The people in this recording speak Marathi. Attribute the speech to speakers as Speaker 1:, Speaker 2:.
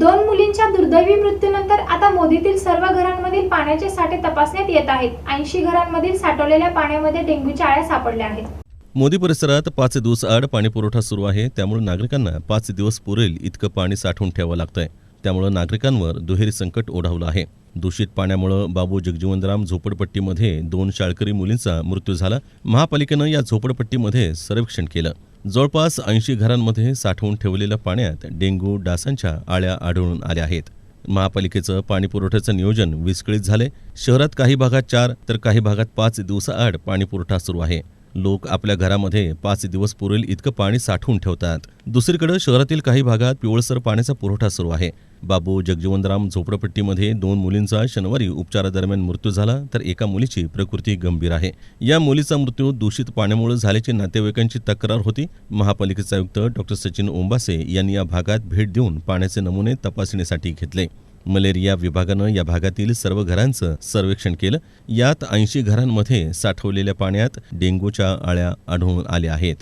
Speaker 1: दोन मुलींच्या दुर्दैवी मृत्यूनंतर आता मोदीतील सर्व घरांमधील पाण्याचे साठे तपासण्यात येत आहेत. ऐंशी घरांमधील साठवलेल्या पाण्यामध्ये डेंग्यूच्या आळ्या सापडल्या आहेत.
Speaker 2: मोदी परिसरात पाच दिवसआड पाणीपुरवठा सुरू आहे. त्यामुळे नागरिकांना पाच दिवस पुरेल इतकं पाणी साठवून ठेवावं लागतंय. त्यामुळे नागरिकांवर दुहेरी संकट ओढावलं आहे. दूषित पाण्यामुळे बाबू जगजीवनराम झोपडपट्टीमध्ये दोन शाळकरी मुलींचा मृत्यू झाला. महापालिकेनं या झोपडपट्टीमध्ये सर्वेक्षण केलं. जवळपास ऐंशी घरांमध्ये साठवून ठेवलेल्या पाण्यात डेंग्यू डासांच्या आळ्या आढळून आल्या आहेत. महापालिकेचं पाणीपुरवठ्याचं नियोजन विस्कळीत झाले शहरात काही भागात चार तर काही भागात पाच दिवसाआड पाणीपुरवठा सुरू आहे. लोक आपल्या घरामध्ये पाच दिवस पुरेल इतकं पाणी साठवून ठेवतात. दुसरीकडे शहरातील काही भागात पिवळसर पाण्याचा पुरवठा सुरू आहे. बाबू जगजीवनराम झोपडपट्टीमध्ये दोन मुलींचा शनिवारी उपचारादरम्यान मृत्यू झाला तर एका मुलीची प्रकृती गंभीर आहे. या मुलीचा मृत्यू दूषित पाण्यामुळे झाल्याची नातेवाईकांची तक्रार होती. महापालिकेचे आयुक्त डॉक्टर सचिन ओंबासे यांनी या भागात भेट देऊन पाण्याचे नमुने तपासणीसाठी घेतले. मलेरिया विभागानं या भागातील सर्व घरांचं सर्वेक्षण केलं. यात ऐंशी घरांमध्ये साठवलेल्या पाण्यात डेंग्यूच्या आळ्या आढळून आल्या आहेत.